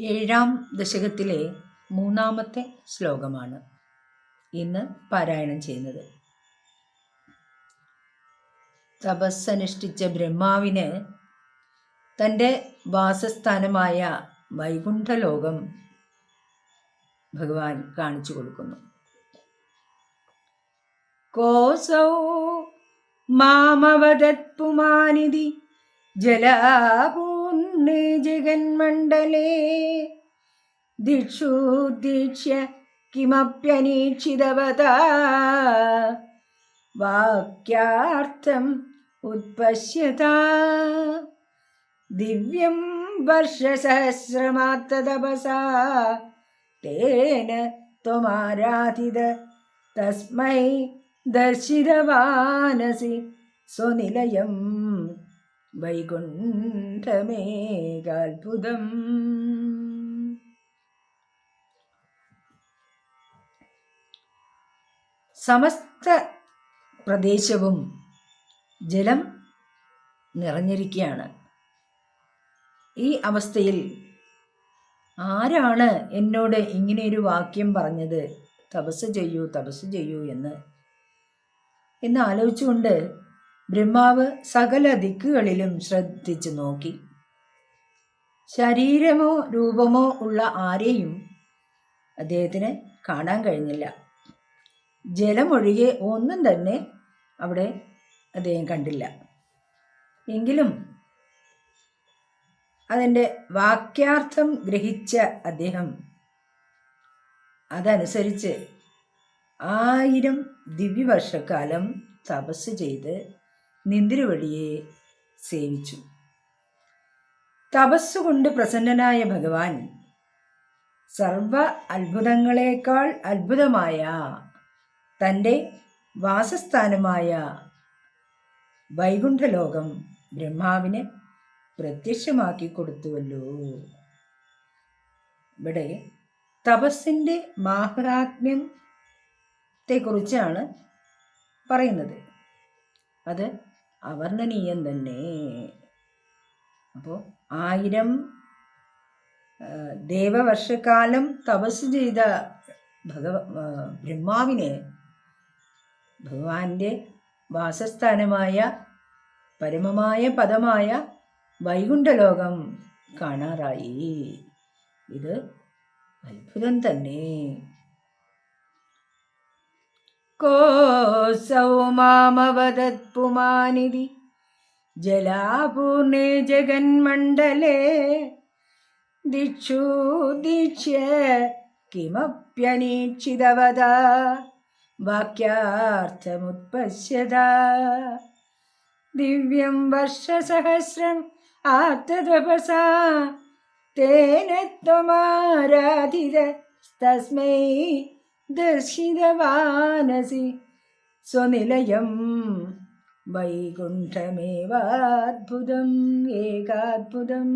ഏഴാം ദശകത്തിലെ മൂന്നാമത്തെ ശ്ലോകമാണ് ഇന്ന് പാരായണം ചെയ്യുന്നത്. തപസ്സനുഷ്ഠിച്ച ബ്രഹ്മാവിന് തന്റെ വാസസ്ഥാനമായ വൈകുണ്ഠലോകം ഭഗവാൻ കാണിച്ചു കൊടുക്കുന്നു. കോസൗ മാമവദത്പുമാനിധി ജലാപൂർണേ ജഗന്മണ്ഡലേ ദിക്ഷുദീക്ഷ്യ കിമപ്യനീക്ഷിതവതാ. വാക്യാർത്ഥം ഉത്പശ്യത. ദിവ്യം വർഷസഹസ്രമാത്തതപസാ തേന ത്വമാരാധിത തസ്മൈ ദർശിതവാനസി സ്വനിലയം. വൈകുണ്ഠമേകാത്ഭുതം സമസ്ത പ്രദേശവും ജലം നിറഞ്ഞിരിക്കുകയാണ്. ഈ അവസ്ഥയിൽ ആരാണ് എന്നോട് ഇങ്ങനെ ഒരു വാക്യം പറഞ്ഞത്? തപസ് ചെയ്യൂ തപസ് ചെയ്യൂ എന്ന്. എന്ന് ആലോചിച്ചുകൊണ്ട് ബ്രഹ്മാവ് സകല ദിക്കുകളിലും ശ്രദ്ധിച്ചു നോക്കി. ശരീരമോ രൂപമോ ഉള്ള ആരെയും അദ്ദേഹത്തിന് കാണാൻ കഴിഞ്ഞില്ല. ജലമൊഴികെ ഒന്നും തന്നെ അവിടെ അദ്ദേഹം കണ്ടില്ല. എങ്കിലും അതിന്റെ വാക്യാർത്ഥം ഗ്രഹിച്ച അദ്ദേഹം അതനുസരിച്ച് ആയിരം ദിവ്യവർഷക്കാലം തപസ് ചെയ്ത് നിന്തിരുവടിയെ സേവിച്ചു. തപസ്സുകൊണ്ട് പ്രസന്നനായ ഭഗവാൻ സർവ അത്ഭുതങ്ങളെക്കാൾ അത്ഭുതമായ തന്റെ വാസസ്ഥാനമായ വൈകുണ്ഠലോകം ബ്രഹ്മാവിന് പ്രത്യക്ഷമാക്കി കൊടുത്തുവല്ലോ. ഇവിടെ തപസ്സിന്റെ മാഹാത്മ്യത്തെക്കുറിച്ചാണ് പറയുന്നത്. അത് അവർണനീയം തന്നെ. അപ്പോൾ ആയിരം ദേവവർഷക്കാലം തപസ് ചെയ്ത ഭഗവ ബ്രഹ്മാവിനെ ഭഗവാന്റെ വാസസ്ഥാനമായ പരമമായ പദമായ വൈകുണ്ഠലോകം കാണാറായി. ഇത് അത്ഭുതം തന്നെ. കോസൗ മാമവദത്പുമാനിധി. जलापूर्णे ദിക്ഷു ദീക്ഷ്യ കിമപ്യനീക്ഷിതവതാ വാക്യാർത്ഥമുത്പശ്യത. ദിവ്യം വർഷസഹസ്രം ആത്തതപസാ തേന ത്വമാരാധിത തസ്മൈ ദർശിതവാനസി. സ്വനിലയം വൈകുണ്ഠമേവാത്ഭുതം ഏകാത്ഭുതം.